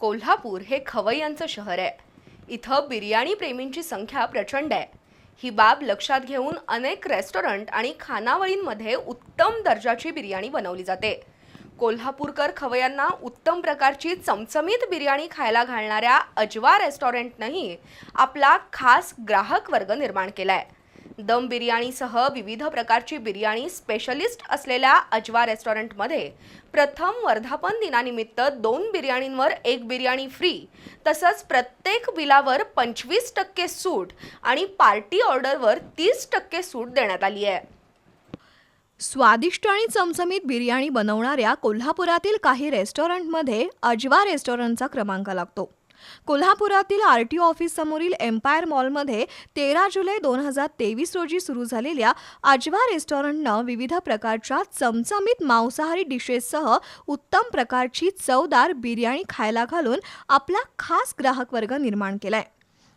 कोल्हापूर हे खवय्यांचं शहर आहे. इथं बिर्याणी प्रेमींची संख्या प्रचंड आहे. ही बाब लक्षात घेऊन अनेक रेस्टॉरंट आणि खानावळींमध्ये उत्तम दर्जाची बिर्याणी बनवली जाते. कोल्हापूरकर खवय्यांना उत्तम प्रकारची चमचमीत बिर्याणी खायला घालणाऱ्या अजवा रेस्टॉरंटनंही आपला खास ग्राहक वर्ग निर्माण केला आहे दम बिर्याणीसह विविध प्रकारची बिर्याणी स्पेशलिस्ट असलेल्या अजवा रेस्टॉरंटमध्ये प्रथम वर्धापन दिनानिमित्त दोन बिर्याणींवर एक बिर्याणी फ्री तसंच प्रत्येक बिलावर पंचवीस टक्के सूट आणि पार्टी ऑर्डरवर तीस टक्के सूट देण्यात आली आहे. स्वादिष्ट आणि चमचमीत बिर्याणी बनवणाऱ्या कोल्हापुरातील काही रेस्टॉरंटमध्ये अजवा रेस्टॉरंटचा क्रमांक लागतो. कोल्हापुरातील आर टी ऑफिस समोरील एम्पायर मॉलमध्ये तेरा जुलै दोन हजार तेवीस रोजी सुरू झालेल्या अजवा रेस्टॉरंटनं विविध प्रकारच्या चमचमीत मांसाहारी डिशेससह उत्तम प्रकारची चवदार बिर्याणी खायला घालून आपला खास ग्राहक वर्ग निर्माण केलाय.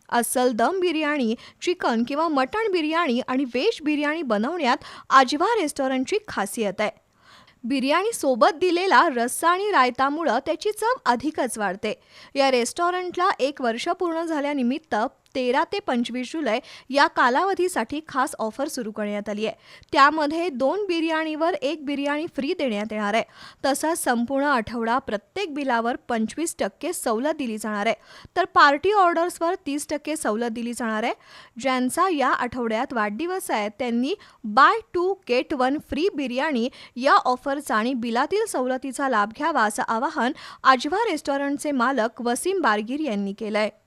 अस्सल दम बिर्याणी चिकन किंवा मटण बिर्याणी आणि व्हेज बिर्याणी बनवण्यात अजवा रेस्टॉरंटची खासियत आहे. बिर्याणीसोबत दिलेला रस्सा आणि रायतामुळं त्याची चव अधिकच वाढते. या रेस्टॉरंटला एक वर्ष पूर्ण झाल्यानिमित्त तेरा ते पंचवीस जुलै या कालावधीसाठी खास ऑफर सुरू करण्यात आली आहे. त्यामध्ये दोन बिर्याणीवर एक बिर्याणी फ्री देण्यात येणार आहे. तसंच संपूर्ण आठवडा प्रत्येक बिलावर पंचवीस टक्के सवलत दिली जाणार आहे. तर पार्टी ऑर्डर्सवर तीस टक्के सवलत दिली जाणार आहे. ज्यांचा या आठवड्यात वाढदिवस आहे त्यांनी buy two get one free biryani या ऑफरचा आणि बिलातील सवलतीचा लाभ घ्यावा असं आवाहन आजवा रेस्टॉरंटचे मालक वसीम बारगीर यांनी केलं आहे